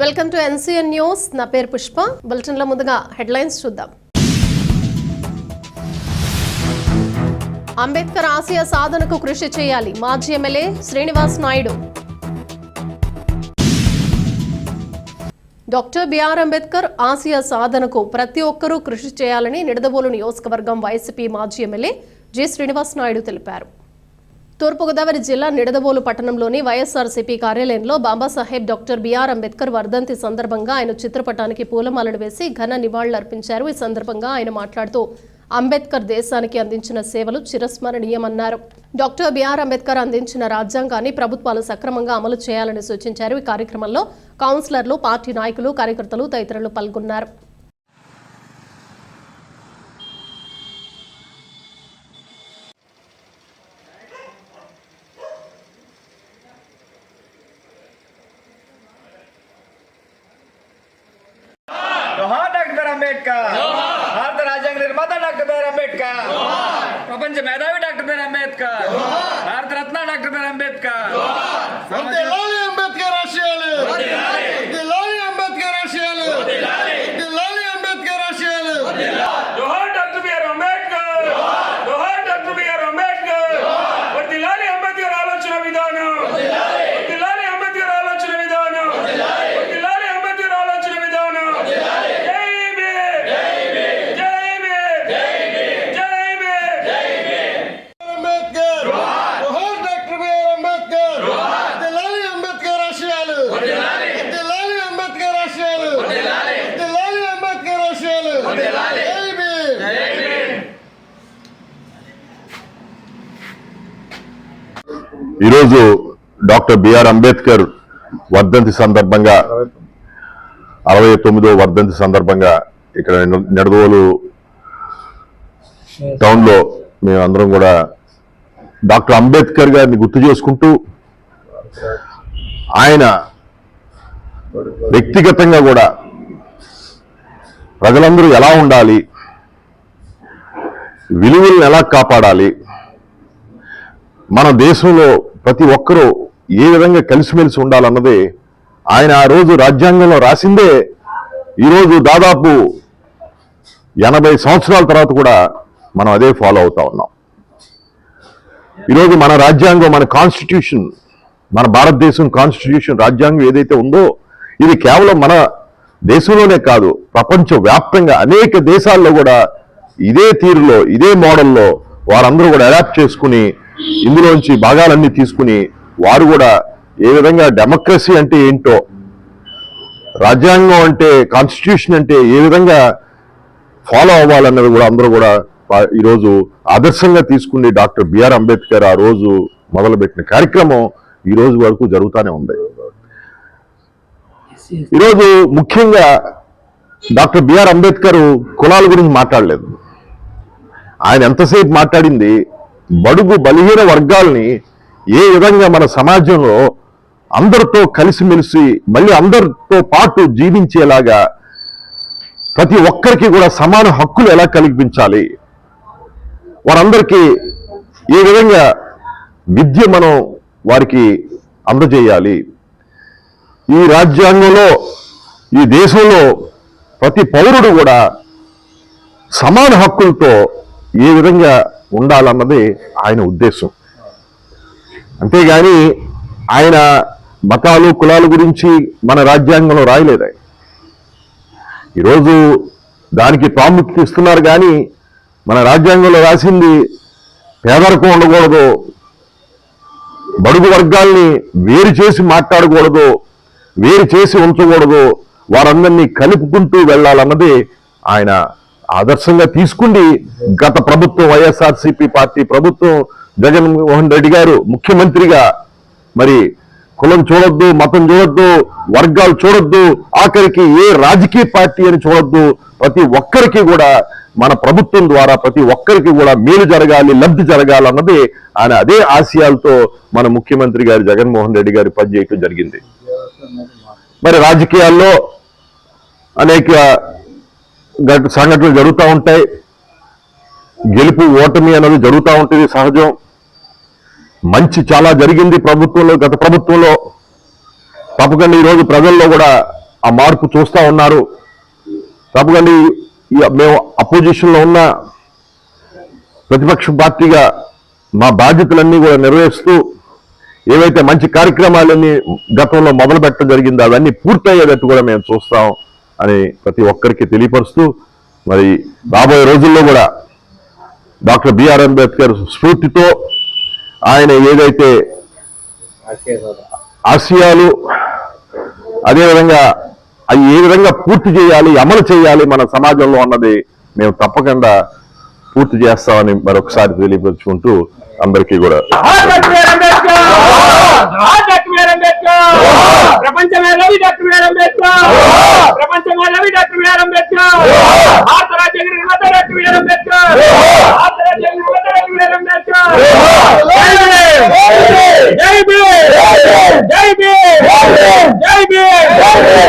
Welcome to NCN news నా పేరు పుష్ప. బులెటిన్లో ముందుగా హెడ్లైన్స్ చూద్దాం. అంబేద్కర్ ఆశయ సాధనకు కృషి చేయాలి. మాజీ MLA Srinivas Naidu. Doctor BR Ambedkar Asia సాధనకు ప్రతి ఒక్కరూ కృషి చేయాలని నిడదవోలు నియోజకవర్గం వైసీపీ మాజీ ఎమ్మెల్యే జి. శ్రీనివాస్ నాయుడు తెలిపారు. తూర్పుగోదావరి జిల్లా నిడదవోలు పట్టణంలోని వైఎస్ఆర్సీపీ కార్యాలయంలో బాబాసాహెబ్ డాక్టర్ బిఆర్ అంబేద్కర్ వర్ధంతి సందర్భంగా ఆయన చిత్రపటానికి పూలమాలలు వేసి ఘన నివాళులర్పించారు. ఈ సందర్భంగా ఆయన మాట్లాడుతూ అంబేద్కర్ దేశానికి అందించిన సేవలు చిరస్మరణీయమన్నారు. డాక్టర్ బిఆర్ అంబేద్కర్ అందించిన రాజ్యాంగాన్ని ప్రభుత్వాలు సక్రమంగా అమలు చేయాలని సూచించారు. ఈ కార్యక్రమంలో కౌన్సిలర్లు పార్టీ నాయకులు కార్యకర్తలు తదితరులు పాల్గొన్నారు జోహార్ డాక్టర్ బిఆర్ అంబేద్కర్. భారత రాజ్యాంగ నిర్మాత డాక్టర్ బిఆర్ అంబేద్కర్. ప్రపంచ మేధావి doctor BR Ambedkar. Bharat Ratna doctor BR Ambedkar. Ambedkar వర్ధిల్లాలి అంబేద్కర్ ఆశయాలు వర్ధిల్లాలి అంబేద్కర్ ఆశయాలు జోహార్ డాక్టర్ బిఆర్ అంబేద్కర్ జోహార్ డాక్టర్ బిఆర్ అంబేద్కర్ వర్ధిల్లాలి అంబేద్కర్ ఆలోచన విధానం వర్ధిల్లాలి అంబేద్కర్ ఆలోచన విధానం వర్ధిల్లాలి అంబేద్కర్ ఆలోచన విధానం జై భీమ్ జై భీమ్ జై భీమ్ అంబేద్కర్ జోహార్ డాక్టర్ బిఆర్ అంబేద్కర్ వర్ధిల్లాలి అంబేద్కర్ ఆశయాలు వర్ధిల్లాలి అంబేద్కర్ ఆశయాలు వర్ధిల్లాలి అంబేద్కర్ ఆశయాలు జై భీమ్ ఈరోజు డాక్టర్ బిఆర్ అంబేద్కర్ వర్ధంతి సందర్భంగా అరవై తొమ్మిదో వర్ధంతి సందర్భంగా ఇక్కడ నెడదోలు టౌన్లో మేమందరం కూడా డాక్టర్ అంబేద్కర్ గారిని గుర్తు చేసుకుంటూ ఆయన వ్యక్తిగతంగా కూడా ప్రజలందరూ ఎలా ఉండాలి విలువలను ఎలా కాపాడాలి మన దేశంలో ప్రతి ఒక్కరూ ఏ విధంగా కలిసిమెలిసి ఉండాలన్నదే ఆయన ఆ రోజు రాజ్యాంగంలో రాసిందే. ఈరోజు దాదాపు ఎనభై సంవత్సరాల తర్వాత కూడా మనం అదే ఫాలో అవుతా ఉన్నాం. ఈరోజు మన రాజ్యాంగం మన కాన్స్టిట్యూషన్ మన భారతదేశం కాన్స్టిట్యూషన్ రాజ్యాంగం ఏదైతే ఉందో ఇది కేవలం మన దేశంలోనే కాదు ప్రపంచ వ్యాప్తంగా అనేక దేశాల్లో కూడా ఇదే తీరులో ఇదే మోడల్లో వారందరూ కూడా అడాప్ట్ చేసుకుని ఇందులోంచి భాగాలన్నీ తీసుకుని వారు కూడా ఏ విధంగా డెమోక్రసీ అంటే ఏంటో రాజ్యాంగం అంటే కాన్స్టిట్యూషన్ అంటే ఏ విధంగా ఫాలో అవ్వాలన్నది కూడా అందరూ కూడా ఈరోజు ఆదర్శంగా తీసుకుని డాక్టర్ బిఆర్ అంబేద్కర్ ఆ రోజు మొదలుపెట్టిన కార్యక్రమం ఈ రోజు వరకు జరుగుతూనే ఉంది. ఈరోజు ముఖ్యంగా డాక్టర్ బిఆర్ అంబేద్కర్ కులాల గురించి మాట్లాడలేదు. ఆయన ఎంతసేపు మాట్లాడింది బడుగు బలహీన వర్గాల్ని ఏ విధంగా మన సమాజంలో అందరితో కలిసిమెలిసి మళ్ళీ అందరితో పాటు జీవించేలాగా ప్రతి ఒక్కరికి కూడా సమాన హక్కులు ఎలా కల్పించాలి వారందరికీ ఏ విధంగా విద్య మనం వారికి అందజేయాలి? ఈ రాజ్యాంగంలో ఈ దేశంలో ప్రతి పౌరుడు కూడా సమాన హక్కులతో ఏ విధంగా ఉండాలన్నది ఆయన ఉద్దేశం. అంతేగాని ఆయన మతాలు కులాల గురించి మన రాజ్యాంగంలో రాయలేదు ఆయన. ఈరోజు దానికి ప్రాముఖ్యత ఇస్తున్నారు కానీ మన రాజ్యాంగంలో రాసింది పేదరికం ఉండకూడదు బడుగు వర్గాల్ని వేరు చేసి మాట్లాడకూడదు వేరు చేసి ఉంచకూడదు వారందరినీ కలుపుకుంటూ వెళ్ళాలన్నది ఆయన ఆదర్శంగా తీసుకుండి గత ప్రభుత్వం వైఎస్ఆర్సీపీ పార్టీ ప్రభుత్వం జగన్మోహన్ రెడ్డి గారు ముఖ్యమంత్రిగా మరి కులం చూడొద్దు మతం చూడొద్దు వర్గాలు చూడొద్దు ఆఖరికి ఏ రాజకీయ పార్టీ అని చూడొద్దు ప్రతి ఒక్కరికి కూడా మన ప్రభుత్వం ద్వారా ప్రతి ఒక్కరికి కూడా మేలు జరగాలి లబ్ధి జరగాలి అన్నది ఆయన అదే ఆశయాలతో మన ముఖ్యమంత్రి గారు జగన్మోహన్ రెడ్డి గారు పనిచేయటం జరిగింది. మరి రాజకీయాల్లో అనేక సంఘటనలు జరుగుతూ ఉంటాయి. గెలుపు ఓటమి అనేది జరుగుతూ ఉంటుంది సహజం. మంచి చాలా జరిగింది ప్రభుత్వంలో గత ప్రభుత్వంలో. తప్పకుండా ఈరోజు ప్రజల్లో కూడా ఆ మార్పు చూస్తూ ఉన్నారు. తప్పకుండా మేము అపోజిషన్లో ఉన్న ప్రతిపక్ష పార్టీగా మా బాధ్యతలన్నీ కూడా నెరవేరుస్తూ ఏవైతే మంచి కార్యక్రమాలన్నీ గతంలో మొదలుపెట్టడం జరిగిందో అవన్నీ పూర్తయ్యేటట్టు కూడా మేము చూస్తాం. అని ప్రతి ఒక్కరికి తెలియపరుస్తూ మరి రాబోయే రోజుల్లో కూడా డాక్టర్ బిఆర్ అంబేద్కర్ స్ఫూర్తితో ఆయన ఏదైతే ఆశయాలు అదేవిధంగా అవి ఏ విధంగా పూర్తి చేయాలి అమలు చేయాలి మన సమాజంలో అన్నది మేము తప్పకుండా పూర్తి చేస్తామని మరొకసారి తెలియపరుచుకుంటూ అందరికీ కూడా doctor BR Ambedkar doctor BR Ambedkar ప్రపంచ మేధావి డాక్టర్ బిఆర్ అంబేద్కర్. ప్రపంచ మేధావి డాక్టర్ బిఆర్ అంబేద్కర్. భారత